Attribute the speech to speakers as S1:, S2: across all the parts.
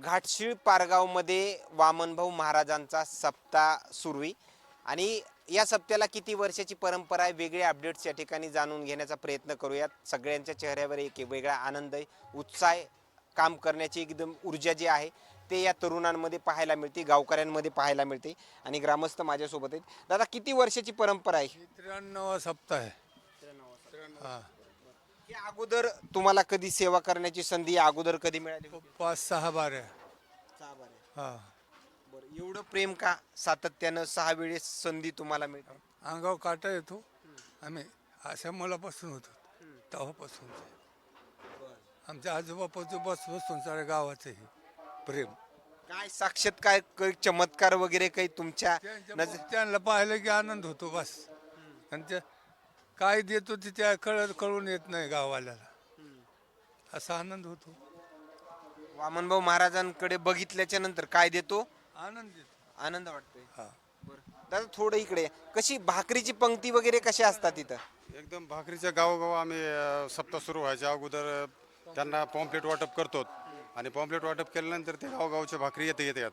S1: घाटशीळ पारगावमध्ये वामनभाऊ महाराजांचा सप्ताह सुरू आहे आणि या सप्त्याला किती वर्षाची परंपरा आहे वेगळे अपडेट्स या ठिकाणी जाणून घेण्याचा प्रयत्न करूयात. सगळ्यांच्या चेहऱ्यावर एक वेगळा आनंद आहे उत्साह काम करण्याची एकदम ऊर्जा जी आहे ते या तरुणांमध्ये पाहायला मिळते गावकऱ्यांमध्ये पाहायला मिळते आणि ग्रामस्थ माझ्यासोबत आहेत. दादा किती वर्षाची परंपरा आहे?
S2: त्र्याण्णव सप्ताह आहे. हा.
S1: अगोदर तुम्हाला कधी सेवा करण्याची संधी या अगोदर कधी मिळाली? होती?
S2: पाच सहा बाऱ्या
S1: सहा बार आहे.
S2: हा.
S1: बरं एवढं प्रेम का सातत्यानं सहा वेळेस संधी तुम्हाला मिळते
S2: अंगावर काटा येतो. आम्ही अशा मुलापासून होतो. तेव्हापासून. आमच्या आजोबापासून साऱ्या गावाचं हे प्रेम.
S1: काय साक्षात काय काही चमत्कार वगैरे काही तुमच्या
S2: त्यांच्या
S1: नजर
S2: त्यांना पाहिलं की आनंद होतो बस. आणि काय देतो ते त्या कळत कळून येत नाही गाववाल्याला. असा आनंद होतो.
S1: वामनभाऊ महाराजांकडे बघितल्याच्या नंतर काय देतो?
S2: आनंद देतो.
S1: आनंद वाटतोय.
S2: हा.
S1: बरं. दादा थोडं इकडे. या. कशी भाकरीची पंक्ती वगैरे कशी असतात तिथं?
S3: एकदम भाकरीच्या गावोगाव आम्ही अ, सप्ताह सुरू व्हायच्या अगोदर अ, त्यांना पॉम्पलेट वाटप करतो. आणि पॉम्पलेट वाटप केल्यानंतर ते गावगावच्या भाकरी येते येतात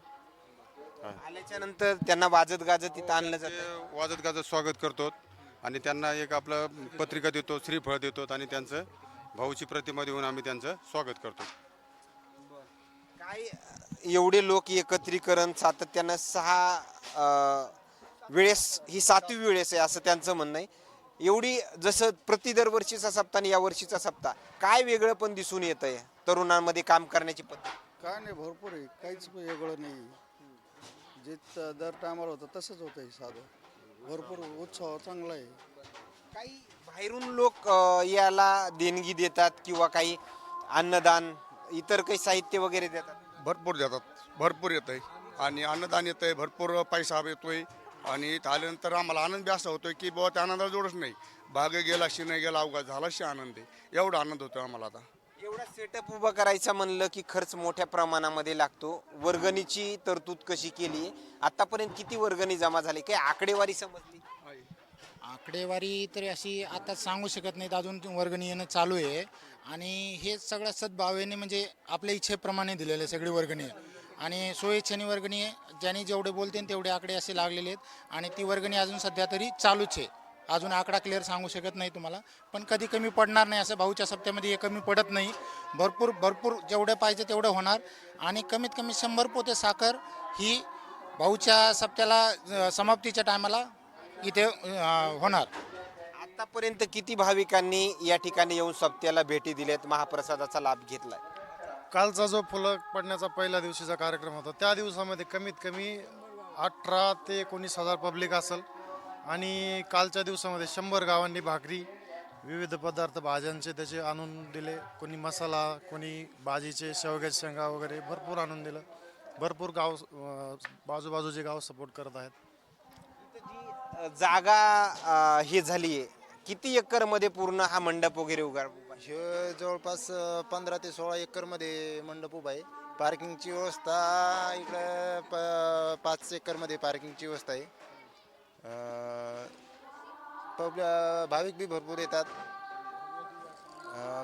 S1: आल्याच्यानंतर त्यांना वाजत गाजत तिथं आणलं
S3: ते
S1: जातं.
S3: वाजत गाजत स्वागत करतो. आणि त्यांना एक आपलं पत्रिका देतो श्रीफळ देतो आणि त्यांचं भाऊची प्रतिमा देऊन आम्ही त्यांचं स्वागत करतो.
S1: काय एवढे लोक एकत्रीकरण सातत्यानं सहा वेळेस ही सातवी वेळेस आहे असं त्यांचं म्हणणं आहे. एवढी जसं प्रति दरवर्षीचा सप्ताह आणि या वर्षीचा सप्ताह काय वेगळं पण दिसून येत आहे तरुणांमध्ये काम करण्याची पद्धत?
S4: काय नाही भरपूर आहे. काहीच वेगळं नाही. जे त- दर टायमाला होतं तसंच होतं हे साधं. भरपूर उत्साह चांगला आहे.
S1: काही बाहेरून लोक अं, याला देणगी देतात किंवा काही अन्नदान इतर काही साहित्य वगैरे देतात?
S5: भरपूर देतात. भरपूर येत आहे आणि अन्नदान येतं आहे भरपूर पैसा येतोय. आणि इथं आल्यानंतर आम्हाला आनंद बी असा होतोय की बाबा त्या आनंदाला जोडच नाही. भाग गेला शी नाही गेला अवघात झाला शी आनंद. आहे एवढा आनंद होतो आम्हाला आता.
S1: एवढा सेटअप उभा करायचा म्हणलं की खर्च मोठ्या प्रमाणामध्ये लागतो. वर्गणीची तरतूद कशी केली? आतापर्यंत किती वर्गणी जमा झाली? काही आकडेवारी समजली?
S6: आकडेवारी तरी अशी आता सांगू शकत नाहीत. अजून वर्गणी येणं चालू आहे. आणि हे सगळं सद्भावेने म्हणजे आपल्या इच्छेप्रमाणे दिलेलं आहे सगळी वर्गणी. आहे आणि सोयीच्छेने वर्गणी आहे ज्यांनी जेवढे बोलते तेवढे आकडे असे लागलेले आहेत. आणि ती वर्गणी अजून सध्या तरी चालूच आहे. अजून आकडा क्लिअर सांगू शकत नाही तुम्हाला. पण कधी कमी पडणार नाही असं भाऊच्या सप्त्यामध्ये हे कमी पडत नाही. भरपूर भरपूर जेवढं पाहिजे तेवढं होणार. आणि कमीत कमी शंभर पोते साखर ही भाऊच्या सप्त्याला समाप्तीच्या टायमाला इथे होणार.
S1: आतापर्यंत किती भाविकांनी या ठिकाणी येऊन सप्त्याला भेटी दिल्यात महाप्रसादाचा लाभ घेतलाय.
S7: कालचा जो फुलं पडण्याचा पहिल्या दिवशीचा कार्यक्रम होता त्या दिवसामध्ये कमीत कमी अठरा ते एकोणीस हजार पब्लिक असेल. आणि कालच्या दिवसामध्ये शंभर गावांनी भाकरी विविध पदार्थ भाज्यांचे त्याचे आणून दिले. कोणी मसाला कोणी भाजीचे शेवग्याचे शेंगा वगैरे भरपूर आणून दिलं. भरपूर गाव बाजूबाजूचे गाव सपोर्ट करत आहेत.
S1: जागा अ, हे झालीये किती एकरमध्ये पूर्ण हा मंडप वगैरे उगा
S8: हे जवळपास पंधरा ते सोळा एकरमध्ये मंडप उभा आहे. पार्किंगची व्यवस्था इकडं प पाच एकरमध्ये पार्किंगची व्यवस्था आहे. पब्ल भाविक बी भरपूर येतात.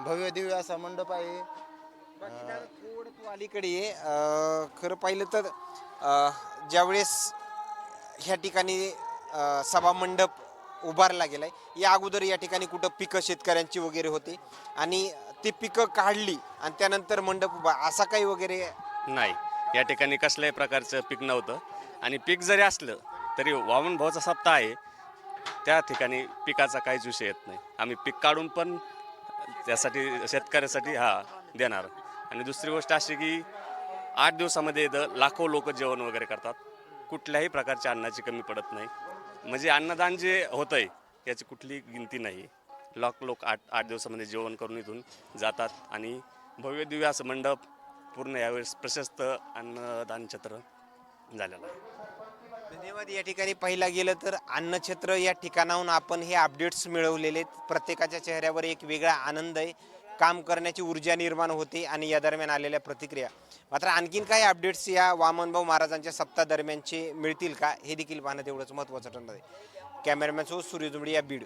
S8: भव्य दिव्य असा मंडप आहे.
S1: थोडं तू अलीकडे ये. खरं पाहिलं तर ज्यावेळेस ह्या ठिकाणी सभा मंडप उभारला गेलाय या अगोदर या ठिकाणी कुठं पिकं शेतकऱ्यांची वगैरे होती. आणि ती पिकं काढली आणि त्यानंतर मंडप उभा असा काही वगैरे
S9: नाही या ठिकाणी कसल्याही प्रकारचं पीक नव्हतं. आणि पीक जरी असलं तरी वामन भाऊचा सप्ताह आहे. त्या ठिकाणी पिकाचा काहीच विषय येत नाही. आम्ही पीक काढून पण त्यासाठी शेतकऱ्यासाठी हा देणार. आणि दुसरी गोष्ट अशी की आठ दिवसामध्ये इथं लाखो लोक जेवण वगैरे करतात. कुठल्याही प्रकारच्या अन्नाची कमी पडत नाही. म्हणजे अन्नदान जे होतं आहे याची कुठली गिनती नाही. लाख लोक आठ आठ दिवसामध्ये जेवण करून इथून जातात. आणि भव्य दिव्य असं मंडप पूर्ण यावेळेस प्रशस्त अन्नदान छत्र झालेलं आहे.
S1: धन्यवाद या ठिकाणी पाहिला गेलं तर अन्नछत्र या ठिकाणाहून आपण हे अपडेट्स मिळवलेले आहेत. प्रत्येकाच्या चेहऱ्यावर एक वेगळा आनंद आहे. काम करण्याची ऊर्जा निर्माण होते आणि या दरम्यान आलेल्या प्रतिक्रिया. मात्र आणखीन काही अपडेट्स या वामनभाऊ महाराजांच्या सप्ताह दरम्यानचे मिळतील का? हे देखील पाहणं तेवढंच महत्त्वाचं ठरणार आहे. कॅमेरामॅन सो सूर्यजुमडी या बीड.